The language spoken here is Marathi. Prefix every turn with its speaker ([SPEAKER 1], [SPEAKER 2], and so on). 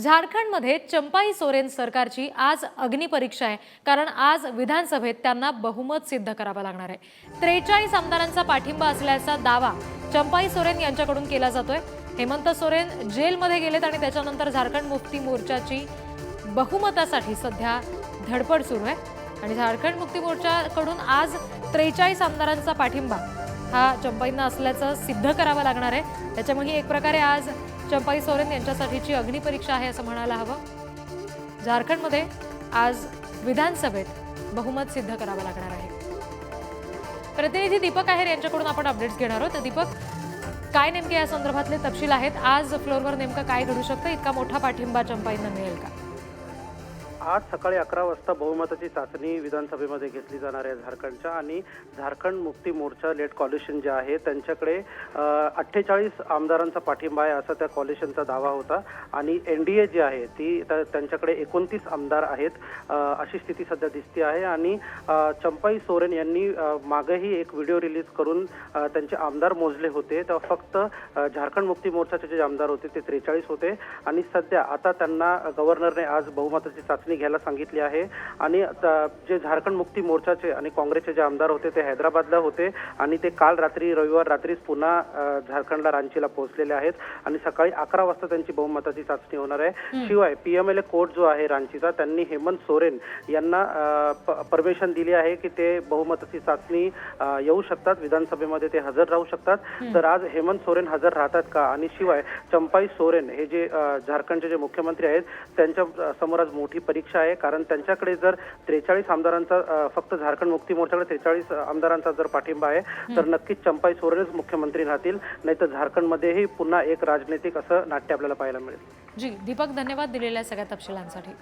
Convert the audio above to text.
[SPEAKER 1] झारखंडमध्ये चंपाई सोरेन सरकारची आज अग्निपरीक्षा आहे. कारण आज विधानसभेत त्यांना बहुमत सिद्ध करावं लागणार आहे. त्रेचाळीस आमदारांचा पाठिंबा असल्याचा दावा चंपाई सोरेन यांच्याकडून केला जातोय. हेमंत सोरेन जेलमध्ये गेलेत आणि त्याच्यानंतर झारखंड मुक्ती मोर्चाची बहुमतासाठी सध्या धडपड सुरू आहे. आणि झारखंड मुक्ती मोर्चाकडून आज त्रेचाळीस आमदारांचा पाठिंबा हा चंपाईंना असल्याचं सिद्ध करावं लागणार आहे. त्याच्यामुळे ही एक प्रकारे आज चंपाई सोरेन यांच्यासाठीची अग्निपरीक्षा आहे असं म्हणायला हवं. झारखंडमध्ये आज विधानसभेत बहुमत सिद्ध करावं लागणार आहे. प्रतिनिधी दीपक आहेर यांच्याकडून आपण अपडेट्स घेणार आहोत. तर दीपक काय नेमके या संदर्भातले तपशील आहेत? आज फ्लोअरवर नेमकं काय घडू शकतं? इतका मोठा पाठिंबा चंपाईंना मिळेल का?
[SPEAKER 2] आज सकाळी अकरा वाजता बहुमताची चाचणी विधानसभेमध्ये घेतली जाणार आहे झारखंडच्या आणि झारखंड मुक्ती मोर्चा लेट कॉलिशन जे आहे त्यांच्याकडे अठ्ठेचाळीस आमदारांचा पाठिंबा आहे असा त्या कॉलिशनचा दावा होता. आणि एन डी ए जी आहे ती त्यांच्याकडे एकोणतीस आमदार आहेत अशी स्थिती सध्या दिसते आहे. आणि चंपाई सोरेन यांनी मागेही एक व्हिडिओ रिलीज करून त्यांचे आमदार मोजले होते. तेव्हा फक्त झारखंड मुक्ती मोर्चाचे जे आमदार होते ते त्रेचाळीस होते. आणि सध्या आता त्यांना गव्हर्नरने आज बहुमताची चाचणी घ्यायला सांगितली आहे. आणि जे झारखंड मुक्ती मोर्चाचे आणि काँग्रेसचे जे आमदार होते ते हैदराबादला होते. आणि ते काल रात्री रविवार रात्रीच पुन्हा झारखंडला रांचीला पोहोचलेले आहेत. आणि सकाळी अकरा वाजता त्यांची बहुमताची चाचणी होणार आहे. शिवाय पीएमएलए कोर्ट जो आहे रांचीचा त्यांनी हेमंत सोरेन यांना परमिशन दिली आहे की ते बहुमताची चाचणी येऊ शकतात. विधानसभेमध्ये ते हजर राहू शकतात. तर आज हेमंत सोरेन हजर राहतात का? आणि शिवाय चंपाई सोरेन हे जे झारखंडचे जे मुख्यमंत्री आहेत त्यांच्यासमोर आज मोठी परीक्षा आहे. कारण त्यांच्याकडे जर त्रेचाळीस आमदारांचा फक्त झारखंड मुक्ती मोर्चाकडे त्रेचाळीस आमदारांचा जर पाठिंबा आहे तर नक्कीच चंपाई सोरेनच मुख्यमंत्री राहतील. नाही तर झारखंडमध्येही पुन्हा एक राजनैतिक असं नाट्य आपल्याला पाहायला मिळेल.
[SPEAKER 1] जी दीपक धन्यवाद दिलेल्या सगळ्या तपशिलांसाठी.